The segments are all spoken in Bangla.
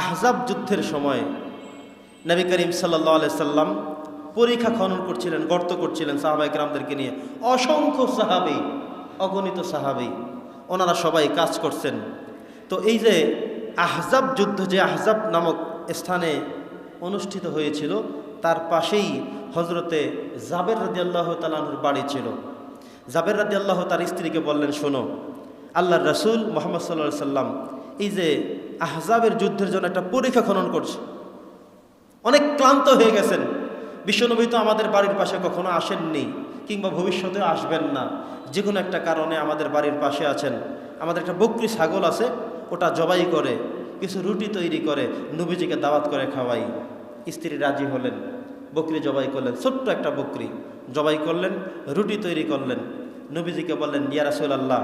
আহজাব যুদ্ধের সময় নবী করিম সাল্লাহ সাল্লাম পরীক্ষা খনন করছিলেন, গর্ত করছিলেন সাহাবাই গ্রামদেরকে নিয়ে। অসংখ্য সাহাবি, অগণিত সাহাবি, ওনারা সবাই কাজ করছেন। তো এই যে আহজাব যুদ্ধ, যে আহজাব নামক স্থানে অনুষ্ঠিত হয়েছিল, তার পাশেই হজরতে জাবের রাজি আল্লাহ তালাহুর বাড়ি ছিল। জাবের রাজি আল্লাহ তার স্ত্রীকে বললেন, শোনো, আল্লাহর রসুল মোহাম্মদ সাল্লা সাল্লাম এই যে আহজাবের যুদ্ধের জন্য একটা পরীক্ষা খনন করছে। অনেক ক্লান্ত হয়ে গেছেন। বিশ্বনবী তো আমাদের বাড়ির পাশে কখনো আসেননি, কিংবা ভবিষ্যতে আসবেন না। যে কোনো একটা কারণে আমাদের বাড়ির পাশে আছেন। আমাদের একটা বকরি ছাগল আছে, ওটা জবাই করে, কিছু রুটি তৈরি করে, নবীজিকে দাওয়াত করে খাওয়াই। স্ত্রী রাজি হলেন, বকরি জবাই করলেন, ছোট্ট একটা বকরি। জবাই করলেন, রুটি তৈরি করলেন। নবীজিকে বললেন, ইয়া রাসূলুল্লাহ,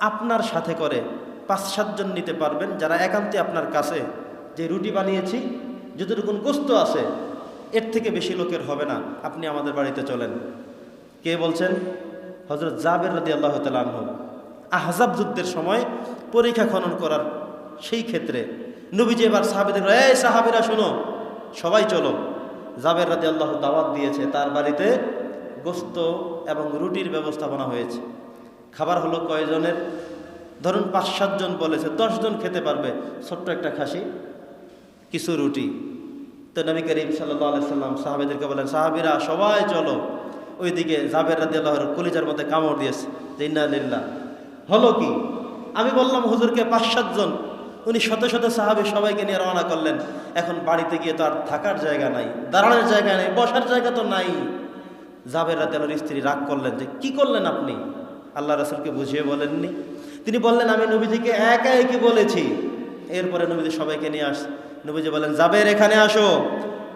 আপনার সাথে করে পাঁচ সাতজন নিতে পারবেন যারা একান্তে আপনার কাছে যে রুটি বানিয়েছি, যতটুকুন গোস্ত আছে, এর থেকে বেশি লোকের হবে না। আপনি আমাদের বাড়িতে চলেন। কে বলছেন? হজরত জাবের রাদি আল্লাহ তালাহ আহজাব যুদ্ধের সময় পরীক্ষা খনন করার সেই ক্ষেত্রে নবীজি এবার সাহাবিদের এই সাহাবিরা, শোনো, সবাই চলো। জাবের রাদি আল্লাহ দাওয়াত দিয়েছে, তার বাড়িতে গোস্ত এবং রুটির ব্যবস্থাপনা হয়েছে। খাবার হলো কয়জনের? ধরুন পাঁচ সাতজন বলেছে দশজন খেতে পারবে, ছোট্ট একটা খাসি, কিছু রুটি। তো নবী করিম সাল্লাহ সাল্লাম সাহাবিদেরকে বলেন, সাহাবিরা, সবাই চলো। ওইদিকে জাবের রাদি আল্লাহর কলিজার মধ্যে কামড় দিয়েছে, যে ইন্না লিল্লাহ। হলো কি? আমি বললাম, হুজুরকে পাঁচ সাতজন উনি শত শত সাহাবি সবাইকে নিয়ে রওনা করলেন। এখন বাড়িতে গিয়ে তো আর থাকার জায়গা নাই, দাঁড়ানোর জায়গা নেই, বসার জায়গা তো নাই। জাবের রাতে আল্লাহর স্ত্রী রাগ করলেন যে, কি করলেন আপনি? আল্লাহ রসুলকে বুঝিয়ে বলেননি। তিনি বললেন, আমি নবীজিকে একা একই বলেছি। এরপরে নবীজি সবাইকে নিয়ে আস, নবীজি বলেন, জাবের, এখানে আসো।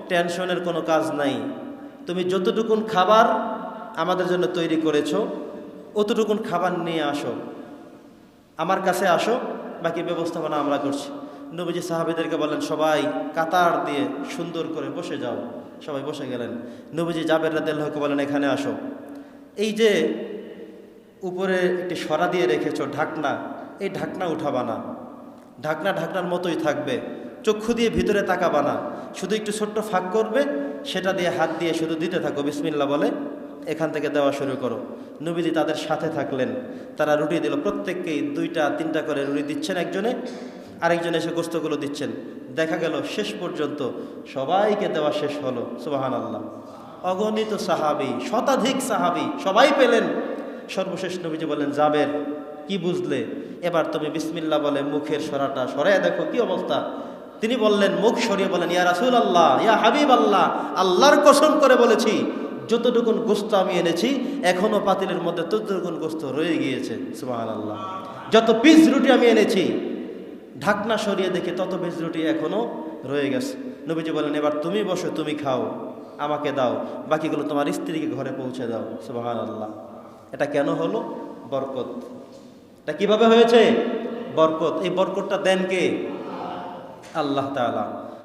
টেনশনের কোনো কাজ নাই। তুমি যতটুকুন খাবার আমাদের জন্য তৈরি করেছ, অতটুকুন খাবার নিয়ে আসো। আমার কাছে আসো, বাকি ব্যবস্থাপনা আমরা করছি। নবীজি সাহাবিদেরকে বলেন সবাই কাতার দিয়ে সুন্দর করে বসে যাও। সবাই বসে গেলেন। নবীজি জাবের রাদেল্লাহকে বলেন, এখানে আসো। এই যে উপরে একটি সরা দিয়ে রেখেছো, ঢাকনা। এই ঢাকনা উঠাবা না। ঢাকনা ঢাকনার মতোই থাকবে। চক্ষু দিয়ে ভিতরে তাকাবা না। শুধু একটু ছোট্ট ফাঁক করবে, সেটা দিয়ে হাত দিয়ে শুধু দিতে থাকো। বিসমিল্লা বলে এখান থেকে দেওয়া শুরু করো। নবীজি তাদের সাথে থাকলেন। তারা রুটি দিল। প্রত্যেককেই দুইটা, তিনটা করে রুটি দিচ্ছেন একজনে। আরেকজন এসে গোস্তগুলো দিচ্ছেন। দেখা গেল শেষ পর্যন্ত সবাইকে দেওয়া শেষ হলো। সুবাহান আল্লাহ অগণিত সাহাবি, শতাধিক সাহাবি সবাই পেলেন। সর্বশেষ নবীজি বলেন, জাবের, কি বুঝলে? এবার তুমি বিসমিল্লা বলে মুখের সরাটা সরাই দেখো, কি অবস্থা? তিনি বললেন, মুখ সরিয়ে বলেন, ইয়া রাসুল আল্লাহ ইয়া হাবিব আল্লাহ আল্লাহর কসম করে বলেছি যতটুকুন গোস্ত আমি এনেছি, এখনও পাতিলের মধ্যে ততটুকুন গোস্ত রয়ে গিয়েছে। সুবাহান আল্লাহ যত পিস রুটি আমি এনেছি, ঢাকনা সরিয়ে দেখে তত পিস রুটি এখনও রয়ে গেছে। নবীজি বলেন, এবার তুমি বসো, তুমি খাও, আমাকে দাও, বাকিগুলো তোমার স্ত্রীকে ঘরে পৌঁছে দাও। সুবাহান আল্লাহ এটা কেন হলো? বরকত। এটা কীভাবে হয়েছে? বরকত। এই বরকতটা দেন কে? আল্লাহ তাআলা।